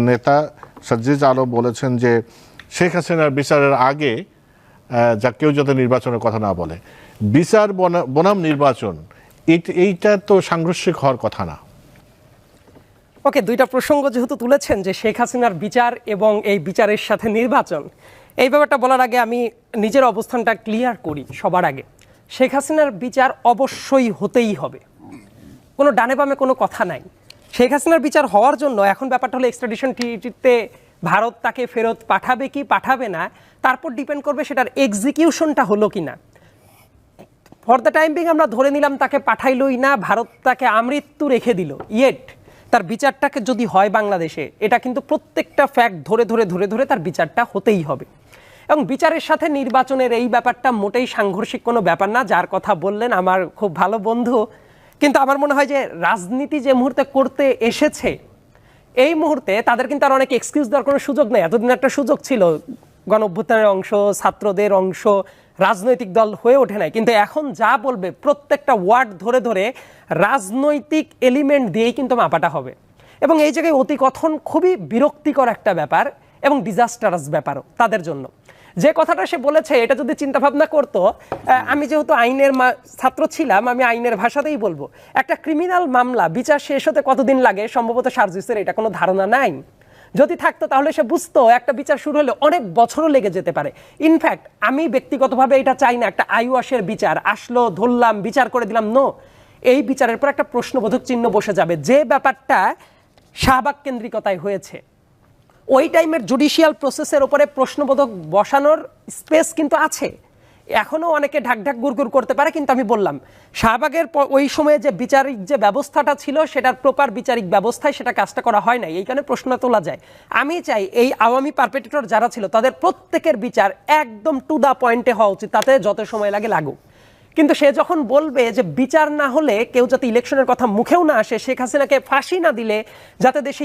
নেতা সাজ্জিদ আলম বলেছেন যে শেখ হাসিনার বিচারের আগে যা কেউ যাতে নির্বাচনের কথা না বলে। বিচার বনা- বনাম নির্বাচন এইটা তো সাংঘর্ষিক হওয়ার কথা না। ওকে, দুইটা প্রসঙ্গ যেহেতু তুলেছেন যে শেখ হাসিনার বিচার এবং এই বিচারের সাথে নির্বাচন, এই ব্যাপারটা বলার আগে আমি নিজের অবস্থানটা ক্লিয়ার করি সবার আগে। শেখ হাসিনার বিচার অবশ্যই হতেই হবে। কোনো ডানে বামে কোনো কথা নাই। শেখ হাসিনার বিচার হওয়ার জন্য এখন ব্যাপারটা হলো এক্সট্রাডিশন ট্রিটিতে ভারত তাকে ফেরত পাঠাবে কি পাঠাবে না, তারপর ডিপেন্ড করবে সেটার এক্সিকিউশনটা হলো কি না ফর দ্য টাইম বিং আমরা ধরে নিলাম তাকে পাঠাইলই না, ভারত তাকে আমৃত্যু রেখে দিল। ইয়েট তার বিচারটাকে যদি হয় বাংলাদেশে, এটা কিন্তু প্রত্যেকটা ফ্যাক্ট ধরে ধরে ধরে ধরে তার বিচারটা হতেই হবে। এবং বিচারের সাথে নির্বাচনের এই ব্যাপারটা মোটেই সাংঘর্ষিক কোনো ব্যাপার না, যার কথা বললেন আমার খুব ভালো বন্ধু কিন্তু আমার মনে হয় যে রাজনীতি যে মুহূর্তে করতে এসেছে, এই মুহূর্তে তাদের কিন্তু আর অনেক এক্সকিউজ দেওয়ার কোনো সুযোগ নেই। এতদিন একটা সুযোগ ছিল গণ অভ্যুত্থানের অংশ, ছাত্রদের অংশ, রাজনৈতিক দল হয়ে ওঠে নাই। কিন্তু এখন যা বলবে, প্রত্যেকটা ওয়ার্ড ধরে ধরে রাজনৈতিক এলিমেন্ট দিয়েই কিন্তু মাপাটা হবে। এবং এই জায়গায় অতিকথন খুবই বিরক্তিকর একটা ব্যাপার এবং ডিজাস্টারাস ব্যাপারও তাদের জন্য। যে কথাটা সে বলেছে, এটা যদি চিন্তা ভাবনা করতো আমি যেহেতু আইনের ছাত্র ছিলাম, আমি আইনের ভাষাতেই বলব। একটা ক্রিমিনাল মামলা, বিচার শেষ হতে কতদিন লাগে? সম্ভবত সার্জিসের এটা কোনো ধারণা নাই। যদি থাকতো, তাহলে সে বুঝতো, একটা বিচার শুরু হলে অনেক বছরও লেগে যেতে পারে। ইনফ্যাক্ট আমি ব্যক্তিগতভাবে এটা চাই না, একটা আইওয়াসের বিচার। আসলো, ধরলাম, বিচার করে দিলাম নো এই বিচারের পর একটা প্রশ্নবোধক চিহ্ন বসে যাবে। যে ব্যাপারটা শাহবাগ কেন্দ্রিকতায় হয়েছে। ওই টাইমের জুডিশিয়াল প্রসেসের ওপরে প্রশ্নবোধক বসানোর স্পেস কিন্তু আছে। এখনও অনেকে ঢাক ঢাক গুড়গুড় করতে পারে, কিন্তু আমি বললাম, শাহবাগের ওই সময়ে যে বিচারিক যে ব্যবস্থাটা ছিল, সেটার প্রপার বিচারিক ব্যবস্থায় সেটা কাজটা করা হয় নাই। এই কারণে প্রশ্ন তোলা যায়। আমি চাই এই আওয়ামী পারপেটেটর যারা ছিল, তাদের প্রত্যেকের বিচার একদম টু দা পয়েন্টে হওয়া উচিত, তাতে যত সময় লাগে লাগুক। কিন্তু সে যখন বলবে যে বিচার না হলে কেউ যাতে ইলেকশনের কথা মুখেও না আসে, শেখ হাসিনাকে ফাঁসি না দিলে যাতে দেশে